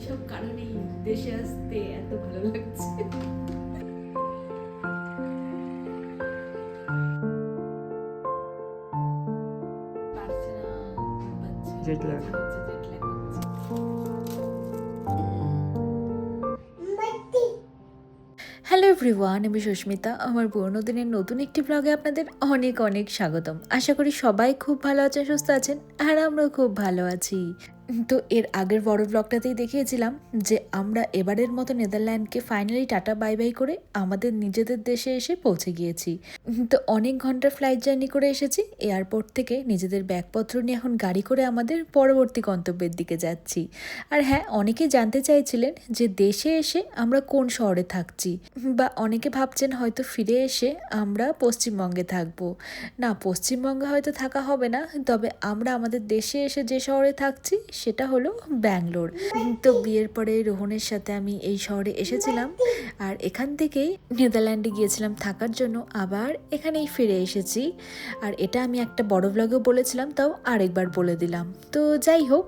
সব কারণেই দেশে আসতে এত ভালো লাগছে। হ্যালো এভরিওয়ান আমি সুস্মিতা। আমার পুরনো দিনের নতুন একটি ব্লগে আপনাদের অনেক অনেক স্বাগতম। আশা করি সবাই খুব ভালো আছেন সুস্থ আছেন আর আমরাও খুব ভালো আছি। তো এর আগের বড় ব্লগটাতেই দেখিয়েছিলাম যে আমরা এবারের মতো নেদারল্যান্ডকে finally ta ta bye bye করে আমাদের নিজেদের দেশে এসে পৌঁছে গিয়েছি। তো অনেক ঘণ্টার ফ্লাইট জার্নি করে এসেছি এয়ারপোর্ট থেকে নিজেদের ব্যাগপত্র নিয়ে এখন গাড়ি করে আমাদের পরবর্তী গন্তব্যের দিকে যাচ্ছি। আর হ্যাঁ অনেকেই জানতে চাইছিলেন যে দেশে এসে আমরা কোন শহরে থাকছি, বা অনেকে ভাবছেন হয়তো ফিরে এসে আমরা পশ্চিমবঙ্গে থাকব। না, পশ্চিমবঙ্গে হয়তো থাকা হবে না, তবে আমরা আমাদের দেশে এসে যে শহরে থাকছি সেটা হলো ব্যাঙ্গালোর। তো বিয়ের পরে রোহনের সাথে আমি এই শহরে এসেছিলাম। আর এখান থেকেই নেদারল্যান্ডে গিয়েছিলাম থাকার জন্য। আবার এখানেই ফিরে এসেছি। আর এটা আমি একটা বড় ব্লগেও বলেছিলাম, তাও আরেকবার বলে দিলাম। তো যাই হোক,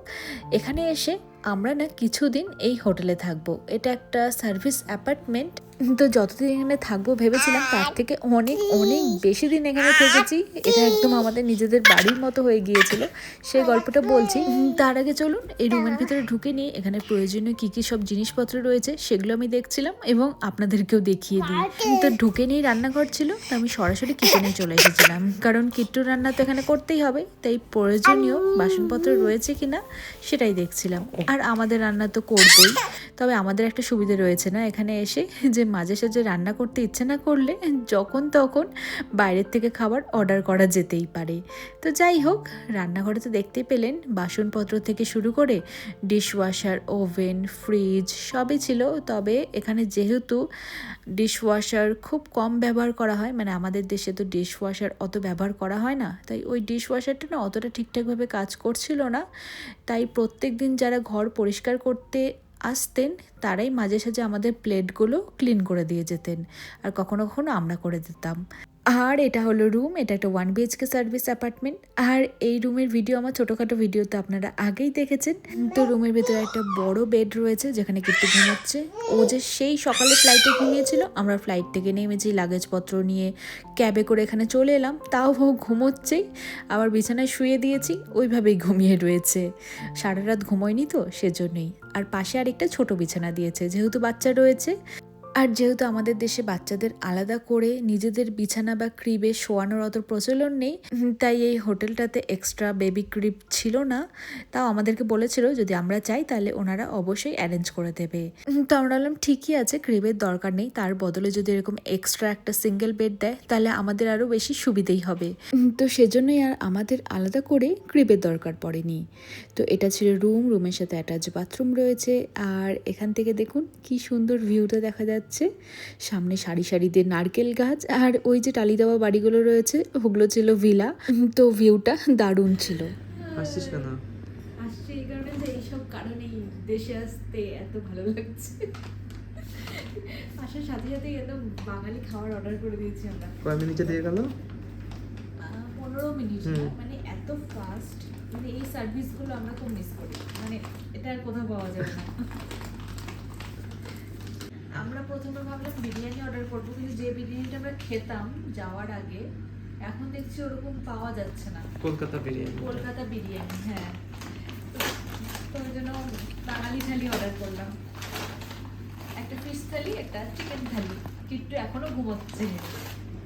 এখানে এসে আমরা না কিছুদিন এই হোটেলে থাকব। এটা একটা সার্ভিস অ্যাপার্টমেন্ট। তো যতদিন এখানে থাকব ভেবেছিলাম তার থেকে অনেক অনেক বেশি দিন এখানে থেকেছি। এটা একদম আমাদের নিজেদের বাড়ির মতো হয়ে গিয়েছিল। সেই গল্পটা বলছি। তার আগে চলুন, এই রুমের ভিতরে ঢুকে নিয়ে এখানে প্রয়োজনীয় কী কী সব জিনিসপত্র রয়েছে সেগুলো আমি দেখছিলাম এবং আপনাদেরকেও দেখিয়ে দিই। তো ঢুকে নিয়ে রান্নাঘর ছিল, তো আমি সরাসরি কিচেনে চলে এসেছিলাম। কারণ কিট্টু রান্না তো এখানে করতেই হবে, তাই প্রয়োজনীয় বাসনপত্র রয়েছে কিনা সেটাই দেখছিলাম। আর আমাদের রান্না তো করবই, তবে আমাদের একটা সুবিধা রয়েছে না এখানে এসে যে মাঝে সাঝে রান্না করতে ইচ্ছে না করলে যখন তখন বাইরের থেকে খাবার অর্ডার করা যেতেই পারে। তো যাই হোক, রান্নাঘরে তো দেখতেই পেলেন, বাসনপত্র থেকে শুরু করে ডিশওয়াশার ওভেন ফ্রিজ সবই ছিল। তবে এখানে যেহেতু ডিশওয়াশার খুব কম ব্যবহার করা হয় মানে আমাদের দেশে তো ডিশওয়াশার অত ব্যবহার করা হয় না। তাই ওই ডিশওয়াশারটা না অতটা ঠিকঠাকভাবে কাজ করছিল না। তাই প্রত্যেক দিন যারা ঘর পরিষ্কার করতে আসতেন, তারাই মাঝে সাঝে আমাদের প্লেটগুলো ক্লিন করে দিয়ে যেতেন। আর কখনো কখনো আমরা করে দিতাম। আর এটা হলো রুম, এটা একটা ওয়ান বিএইচকে সার্ভিস অ্যাপার্টমেন্ট আর এই রুমের ভিডিও আমার ছোটোখাটো ভিডিওতে আপনারা আগেই দেখেছেন। তো রুমের ভিতরে একটা বড় বেড রয়েছে, যেখানে কিট্টু ঘুমাচ্ছে। ও যে সেই সকালে ফ্লাইটে ঘুমিয়েছিল, আমরা ফ্লাইট থেকে নেমেছি লাগেজপত্র নিয়ে ক্যাবে করে এখানে চলে এলাম। তাও ও ঘুমোচ্ছেই, আবার বিছানায় শুয়ে দিয়েছি, ওইভাবেই ঘুমিয়ে রয়েছে। সারা রাত ঘুমোয়নি তো, সেজন্যই। আর পাশে আরেকটা ছোট বিছানা দিয়েছে, যেহেতু বাচ্চা রয়েছে আর যেহেতু আমাদের দেশে বাচ্চাদের আলাদা করে নিজেদের বিছানা বা ক্রিবে শোয়ানোর অত প্রচলন নেই তাই এই হোটেলটাতে এক্সট্রা বেবি ক্রিপ ছিল না। তাও আমাদেরকে বলেছিল, যদি আমরা চাই তাহলে ওনারা অবশ্যই অ্যারেঞ্জ করে দেবে। তো আমরা বললাম, ঠিকই আছে ক্রিবের দরকার নেই। তার বদলে যদি এরকম এক্সট্রা একটা সিঙ্গেল বেড দেয়, তাহলে আমাদের আরও বেশি সুবিধেই হবে। তো সেজন্যই আর আমাদের আলাদা করে ক্রিবের দরকার পড়েনি। তো এটা ছিল রুম রুমের সাথে অ্যাটাচ বাথরুম রয়েছে। আর এখান থেকে দেখুন, কি সুন্দর ভিউটা দেখা যাচ্ছে। সামনে সারি সারিতে নারকেল গাছ আর ওই যে টালি দেওয়া বাড়িগুলো রয়েছে ওগুলো ছিল ভিলা। তো ভিউটা দারুণ ছিল। আসছিস কেন? আসছে এই কারণে যে এইসব কারণেই দেশে আসতে এত ভালো লাগছে। আসার সাথে সাথেই একদম বাঙালি খাবার অর্ডার করে দিয়েছি আমরা। কয় মিনিটে দিয়ে গেল? পনেরো মিনিট মানে এত ফাস্ট মানে এই সার্ভিসগুলো আমরা খুব মিস করি। মানে এটা আর কোথাও পাওয়া যাবে না। আমরা প্রথমে ভাবলাম বিরিয়ানি অর্ডার করব কিন্তু যে বিরিয়ানিটা আমরা খেতাম যাওয়ার আগে এখন দেখছি ওরকম পাওয়া যাচ্ছে না। কলকাতা বিরিয়ানি। কলকাতা বিরিয়ানি হ্যাঁ। তো- ওই জন্য বাঙালি থালি অর্ডার করলাম। একটা ফিশ থালি একটা চিকেন থালি। কিট্টু এখনও ঘুমোচ্ছে।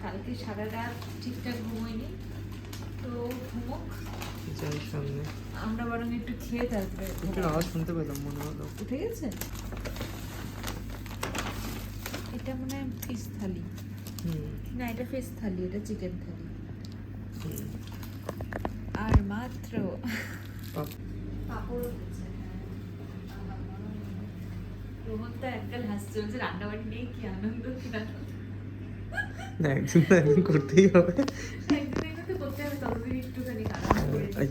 কালকে সারা রাত ঠিকঠাক ঘুমোয়নি। তো ঘুমোক। আমরা বরং একটু খেয়ে তারপরে একটু আওয়াজ শুনতে পেলাম মনে হলো। উঠে গেছে? এটা মনে হয় ফিশ থালি। না এটা ফিশ থালি এটা চিকেন থালি। আর মাত্র পাপড় উঠেছে রোহন তো এককাল হাসছে বলছে রান্নাবাড়ি নেই কি আনন্দ কি না একদিন না একদিন করতেই হবে। একদিন একদিন করতে হবে ততদিন একটুখানি আরাম করে আই।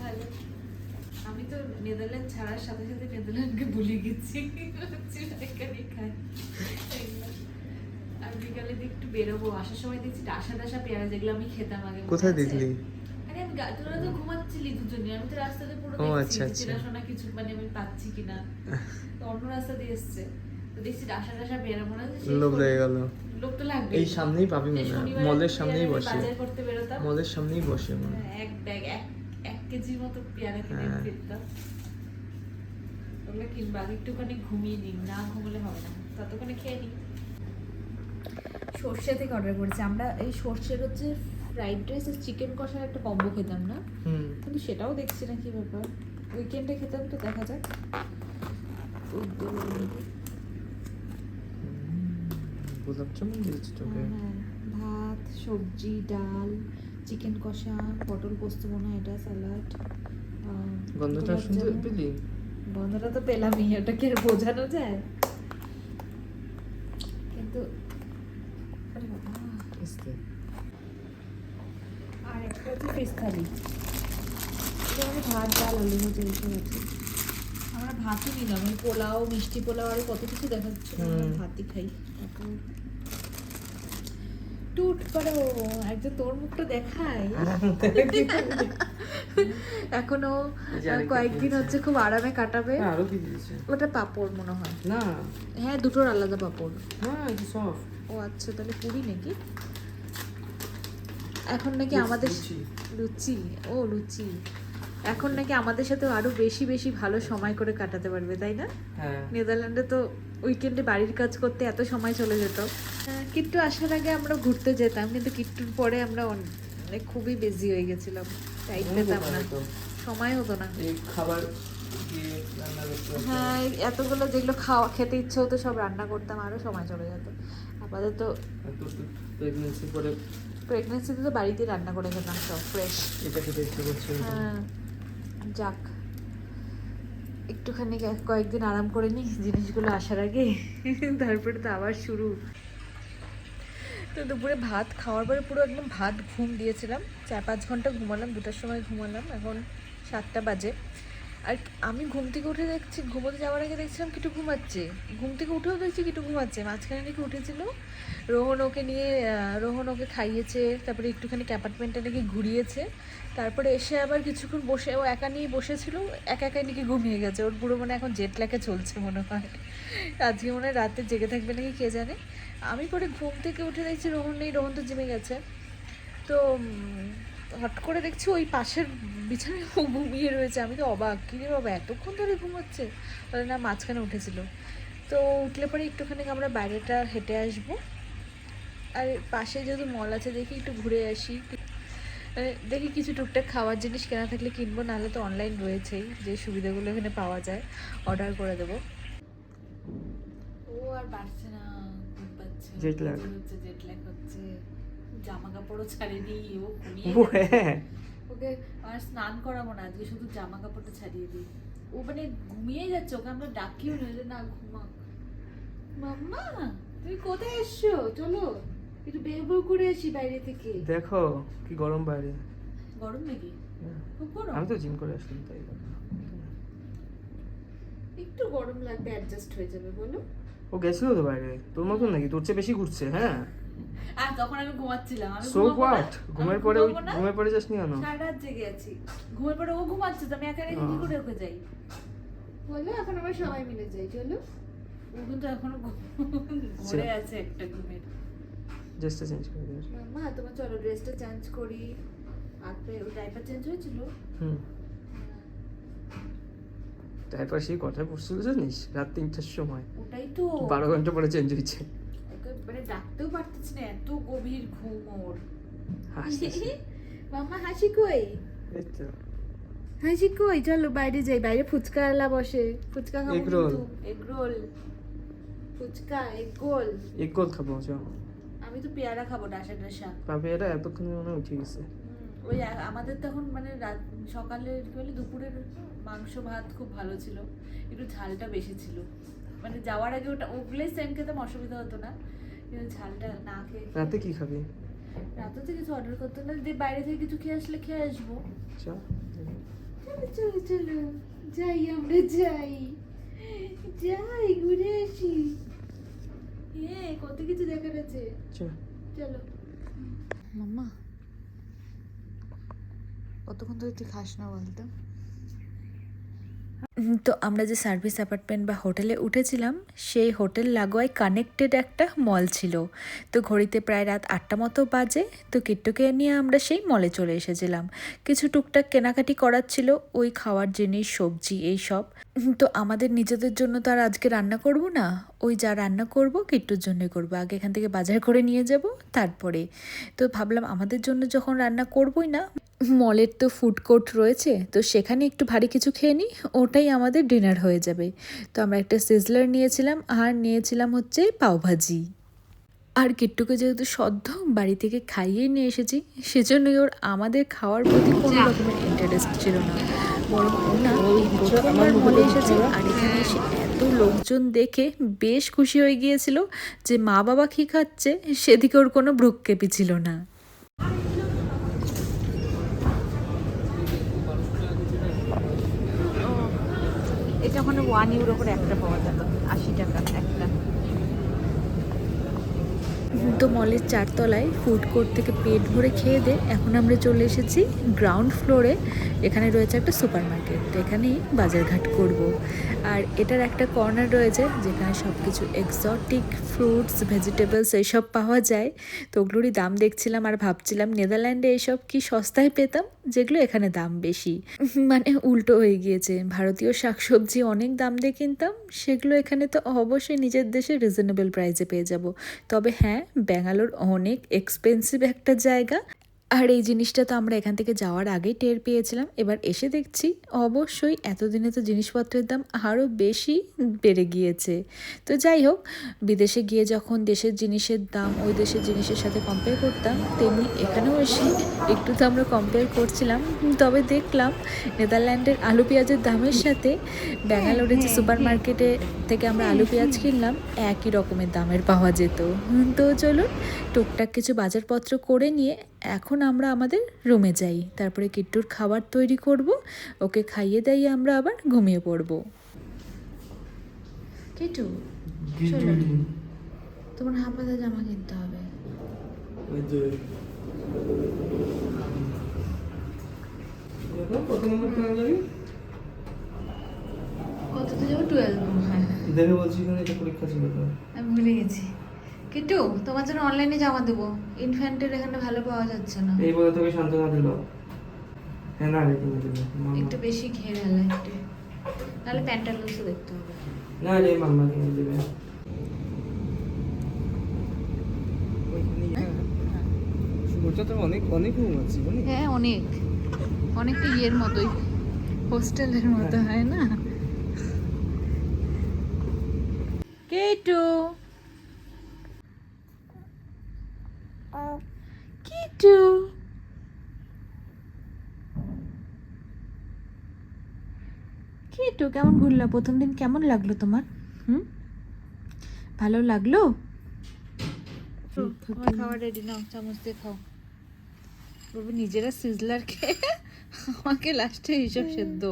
ভালো আমি তো নেদারল্যান্ড ছাড়ার সাথে সাথে নেদারল্যান্ডকে ভুলে গেছি। আর বিকালে দিয়ে একটু বেরোবো আসার সময় দেখছি ডাসা ডাসা পেয়ারা যেগুলো আমি খেতাম আগে। কোথায়? দেখলি? আরে গা- তোরা তো ঘুমাচ্ছিলি দুজনে আমি তো রাস্তাতে পুরো দেখছি আচ্ছা, আচ্ছা। কিছু মানে আমি পাচ্ছি কিনা। তো অন্য রাস্তা দিয়ে এসছে। তো দেখছি ডাসা ডাসা বেরো মনে হচ্ছে লোভ লেগে গেল। লোক তো লাগবে এই সামনেই পাবি মনে মলের সামনেই বসে। করতে বেরোতাম। মলের সামনেই বসে মনে হ্যাঁ, এক ব্যাগ এক এক কেজির মতো পেয়ারা কিনে হ্যাঁ। ফিরতাম। কিনবো একটুখানি ঘুমিয়ে না ঘুমলে হবে না। ততক্ষণে খেয়ে নিই সর্ষে থেকে অর্ডার করেছি। আমরা এই সর্ষের হচ্ছে ফ্রাইড রাইস আর চিকেন কষার একটা কম্বো খেতাম না? কিন্তু সেটাও দেখছি না কি ব্যাপার। উইকেন্ডে খেতাম তো দেখা যাক। গোলাপ জামুন দিয়েছে তোকে। হ্যাঁ, ভাত সবজি ডাল চিকেন কষা পটল পোস্ত হয় এটা স্যালাড গন্ধটা শুনতে পেলি? গন্ধটা তো পেলামই ওটা কি বোঝানো যায়? কিন্তু আরে একটা হচ্ছে ফিস থালি মানে ভাত ডাল আলু ভাজা আছে আমরা ভাতই নিলাম ওই পোলাও মিষ্টি পোলাও আরও কত কিছু দেখা যাচ্ছে ভাতই খাই। টুট করো একদম তোর মুখটা দেখায়। এখনও কয়েকদিন হচ্ছে খুব আরামে কাটাবে। হ্যাঁ, আরও কি দিয়েছে ওটা পাপড় মনে হয়। না। হ্যাঁ দুটোর আলাদা পাপড়। এটা সফট ও আচ্ছা তাহলে পুরি নাকি? এখন নাকি আমাদের লুচি। ও লুচি। এখন নাকি আমাদের সাথে আরও বেশি বেশি ভালো সময় করে কাটাতে পারবে তাই না? হ্যাঁ। নেদারল্যান্ডে তো উইকেন্ডে বাড়ির কাজ করতে এত সময় চলে যেত। হ্যাঁ, কিট্টু আসার আগে আমরা ঘুরতে যেতাম কিন্তু কিট্টুর পরে আমরা অন- মানে খুবই বিজি হয়ে গেছিলাম। টাইম পেতাম না। সময় হতো না। খাবার দিয়ে রান্না করতে হতো। হ্যাঁ এতগুলো যেগুলো খাওয়া খেতে ইচ্ছে হতো সব রান্না করতাম আরও সময় চলে যেত। আপাতত প্রেগনেন্সি পরে প্রেগনেন্সিতে তো বাড়িতেই রান্না করে খেতাম সব ফ্রেশ এটা খেতে ইচ্ছে করছে হ্যাঁ যাক। একটুখানি কয়েকদিন আরাম করে নিই জিনিসগুলো আসার আগে। তারপরে তো আবার শুরু। তো দুপুরে ভাত, খাওয়ার পরে পুরো একদম ভাত ঘুম দিয়েছিলাম। চার পাঁচ ঘণ্টা ঘুমালাম, দুটার সময় ঘুমালাম। এখন সাতটা বাজে। আর আমি ঘুম থেকে উঠে দেখছি, ঘুমোতে যাওয়ার আগে দেখছিলাম কিটু ঘুমাচ্ছে। ঘুম থেকে উঠেও দেখছি কিটু ঘুমাচ্ছে। মাঝখানে নাকি উঠেছিল। রোহন ওকে নিয়ে রোহন ওকে খাইয়েছে, তারপরে একটুখানি অ্যাপার্টমেন্টটা নাকি ঘুরিয়েছে। তারপরে এসে আবার কিছুক্ষণ বসে, ও একা নিয়ে বসেছিল, একা একাই নাকি ঘুমিয়ে গেছে। ওর পুরো মনে এখন জেট ল্যাকে চলছে মনে হয়। আজকে মনে হয় রাতে জেগে থাকবে নাকি কে জানে। আমি পরে ঘুম থেকে উঠে দেখছি রোহন নেই, রোহন তো জিমে গেছে। তো হট করে দেখছি ওই পাশের বিছানায় ও ঘুমিয়ে রয়েছে। আমি তো অবাক। কী রে বাবা এতক্ষণ ধরে ঘুমাচ্ছে? বলে না মাঝখানে উঠেছিল। তো উঠলে পরে একটুখানি আমরা বাইরেটা হেঁটে আসব। আর পাশে যেহেতু মল আছে দেখি একটু ঘুরে আসি। মানে দেখি কিছু টুকটাক খাওয়ার জিনিস কেনা থাকলে কিনবো নাহলে তো অনলাইন রয়েছেই। যে সুবিধাগুলো এখানে পাওয়া যায় অর্ডার করে দেবো। ও আর পারছে না। পাচ্ছে Jet হচ্ছে জেট ল্যাগ হচ্ছে। জামা কাপড়ও ছাড়েনি ও ঘুমিয়ে হ্যাঁ। ওকে আর স্নান করাবো না আজকে শুধু জামা কাপড়টা ছাড়িয়ে দিই। ও মানে ঘুমিয়েই যাচ্ছে ওকে আমরা ডাকিও না যে না ঘুমাক। মাম্মা তুমি কোথায় এসছো? চলো একটু বের বের করে আসি বাইরে থেকে। দেখো কি গরম বাইরে। গরম নাকি? খুব গরম। আমি তো জিম করে আসলাম তাই একটু গরম লাগবে অ্যাডজাস্ট হয়ে যাবে বলো। ও গেছিল তো বাইরে? তোর মতন নাকি? তোর চেয়ে বেশি ঘুরছে হ্যাঁ? আর তখন আমি ঘুমাচ্ছিলাম। আমি সো হোয়াট ঘুমের পরে ওই ঘুমের পরে যাস নি কেন? সারা রাত জেগে আছি। ঘুমের পরে ও ঘুমাচ্ছে তো আমি একা রেখে কি করে ওকে যাই? বলো এখন আমরা সবাই মিলে যাই চলো। ও কিন্তু এখনও ঘুরে আছে একটা ঘুমের। ড্রেসটা চেঞ্জ করে দিস মাম্মা তোমার চলো ড্রেসটা চেঞ্জ করি। আর ডাইপার চেঞ্জ হয়েছিল। হুম। সেই কথা পড়ছিল জানিস? রাত তিনটার সময়। ওটাই তো। বারো ঘণ্টা পরে চেঞ্জ হয়েছে। মানে ডাকতেও পারতেছি না এত গভীর ঘুম ওর। মাম্মা হাসি কই? হাসি কই? চলো বাইরে যাই বাইরে ফুচকা আলা বসে। ফুচকা খাব Egg roll. কিন্তু এগ রোল। ফুচকা খাব আমি তো পেয়ারা খাব ডাসা ডাসা। এটা এতক্ষণে মনে উঠে গেছে। ওই আমাদের তখন মানে রাত সকালে কি বলে দুপুরের মাংস ভাত খুব ভালো ছিল। একটু ঝালটা বেশি ছিল। মানে যাওয়ার আগে ওটা ওগুলোই সেম খেতাম অসুবিধা হতো না। ঝালটা না খেয়ে রাতে কি খাবি? রাতে তো কিছু অর্ডার করতে না দিয়ে বাইরে থেকে কিছু খেয়ে আসলে খেয়ে আসব। চলো চলো চলো। যাই আমরা যাই। যাই ঘুরে আসি। হ্যাঁ কত কিছু দেখার আছে। চ চলো। মাম্মা কতক্ষণ ধরে তুই খাস না বলতো? তো আমরা যে সার্ভিস অ্যাপার্টমেন্ট বা হোটেলে উঠেছিলাম, সেই হোটেল লাগোয়ায় কানেক্টেড একটা মল ছিল। তো ঘড়িতে প্রায় রাত আটটা মতো বাজে, তো কিট্টুকে নিয়ে আমরা সেই মলে চলে এসেছিলাম। কিছু টুকটাক কেনাকাটি করার ছিল, ওই খাওয়ার জিনিস, সবজি, এই সব। তো আমাদের নিজেদের জন্য তো আর আজকে রান্না করব না, ওই যা রান্না করব কিট্টুর জন্যই করব। আগে এখান থেকে বাজার করে নিয়ে যাব, তারপরে। তো ভাবলাম আমাদের জন্য যখন রান্না করবই না মলের তো ফুড কোর্ট রয়েছে তো সেখানে একটু ভারী কিছু খেয়ে নিই ওটাই আমাদের ডিনার হয়ে যাবে। তো আমরা একটা সিজলার নিয়েছিলাম আর নিয়েছিলাম হচ্ছে পাওভাজি আর কিট্টুকে যেহেতু সদ্য বাড়ি থেকে খাইয়ে নিয়ে এসেছি সেজন্যই ওর আমাদের খাওয়ার প্রতি কোনো রকমের ইন্টারেস্ট ছিল না। বরং ও না এই প্রথমবার মলে এসেছে আর এখানে এসে এত লোকজন দেখে বেশ খুশি হয়ে গিয়েছিল যে মা বাবা কী খাচ্ছে সেদিকে ওর কোনো ভ্রুক্ষেপই ছিল না। ওখানে ওয়ান ইউরো করে একটা পাওয়া যেত আশি টাকা একটা তো মলের চারতলায় ফুড কোর্ট থেকে পেট ভরে খেয়ে দে এখন আমরা চলে এসেছি গ্রাউন্ড ফ্লোরে এখানে রয়েছে একটা সুপার মার্কেট তো এখানেই বাজারঘাট করব। আর এটার একটা কর্নার রয়েছে যেখানে সব কিছু এক্সটিক ফ্রুটস ভেজিটেবলস এইসব পাওয়া যায়। তো ওগুলোরই দাম দেখছিলাম আর ভাবছিলাম নেদারল্যান্ডে এইসব কি সস্তায় পেতাম? যেগুলো এখানে দাম বেশি। মানে উল্টো হয়ে গিয়েছে। ভারতীয় শাকসবজি অনেক দাম দিয়ে কিনতাম, সেগুলো এখানে তো অবশ্যই নিজের দেশে রিজনেবল প্রাইসে পেয়ে যাব। তবে হ্যাঁ ব্যাঙ্গালোর অনেক এক্সপেন্সিভ একটা জায়গা। আর এই জিনিসটা তো আমরা এখান থেকে যাওয়ার আগেই টের পেয়েছিলাম। এবার এসে দেখছি, অবশ্যই এতদিনে তো জিনিসপত্রের দাম আরও বেশি বেড়ে গিয়েছে। তো যাই হোক, বিদেশে গিয়ে যখন দেশের জিনিসের দাম ওই দেশের জিনিসের সাথে কম্পেয়ার করতাম, তেমনি এখানেও এসে একটু তো আমরা কম্পেয়ার করছিলাম। তবে দেখলাম নেদারল্যান্ডের আলু পেঁয়াজের দামের সাথে ব্যাঙ্গালোরের যে সুপার মার্কেটে থেকে আমরা আলু পেঁয়াজ কিনলাম, একই রকমের দামের পাওয়া যেত। তো চলুন, টুকটাক কিছু বাজারপত্র করে নিয়ে এখন আমরা আমাদের রুমে যাই। তারপরে কিট্টুর খাবার তৈরি করব। ওকে খাইয়ে দাইয়ে আমরা আবার ঘুমিয়ে পড়ব। কিট্টু চলো তোমার হাফাতে জামা কিনতে হবে। কত কেনা যাবি? টুয়েলভ হ্যাঁ দেখে বলছি এখানে এটা পরীক্ষা ছিল তো। আমি ভুলে গেছি। কিট্টু তোমার জন্য অনলাইনে জামা দেবো। ইনফ্যান্টের এখানে ভালো পাওয়া যাচ্ছে না। এই বলে তোকে সান্ত্বনা দিল। হ্যাঁ না রে তুমি দিল একটু বেশি ঘের হেলা একটু। নাহলে প্যান্টার দেখতে হবে। না রে মাম্মা কিনে দেবে। অনেক অনেক রুম আছে হ্যাঁ অনেক। অনেকটা ইয়ের মতোই। হোস্টেলের মতো হয় না? কেটু। কিটু কিটু কেমন ঘুরলা? প্রথম দিন কেমন লাগল তোমার? হুম? ভালো লাগল? খাওয়া রেডি নাও চামচ দিয়ে খাও। বাবু নিজেরা সিজলার খেয়ে আমাকে লাস্টে হিসাব সেদ্ধ।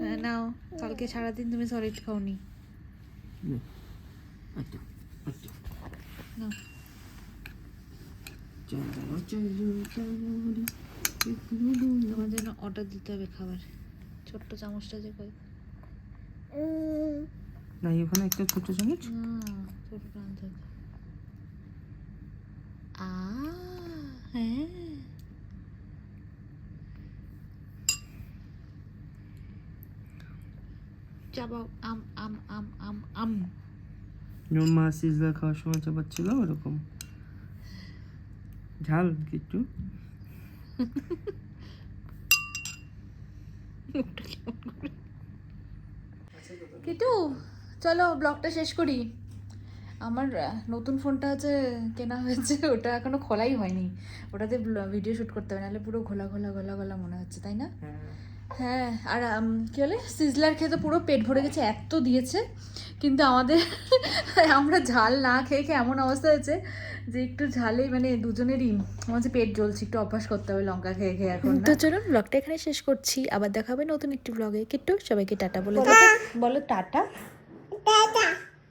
হ্যাঁ, নাও কালকে সারাদিন তুমি সলিড খাওনি। আচ্ছা আচ্ছা নাও চলো চলো চলো তোমার জন্য অর্ডার দিতে হবে খাবার। ছোট্ট চামচটা যে কই? না এখানে একটা ছোট চামচ। না ছোটটা আনতে আ হ্যাঁ। চাবাও আম আম আম আম আম। যেমন মা সিজলা খাওয়ার সময় চাপাচ্ছিল ওরকম। ঝাল কিছু কিটু চলো ব্লগটা শেষ করি। আমার নতুন ফোনটা আছে কেনা হয়েছে ওটা এখনও খোলাই হয়নি। ওটাতে ভিডিও শুট করতে হবে নাহলে পুরো ঘোলা ঘোলা ঘোলা ঘোলা মনে হচ্ছে তাই না? হ্যাঁ আর আম, কি বলে? সিজলার খেয়ে তো পুরো পেট ভরে গেছে এত দিয়েছে। কিন্তু আমাদের আমরা ঝাল না খেয়ে খেয়ে এমন অবস্থা হয়েছে যে একটু ঝালেই মানে দুজনেরই আমার যে পেট জ্বলছে একটু অভ্যাস করতে হবে লঙ্কা খেয়ে খেয়ে এখন তো চলুন ব্লগটা এখানে শেষ করছি। আবার দেখা হবে নতুন একটি ব্লগে কিট্টু সবাইকে টাটা বলে দেবো বলো টাটা।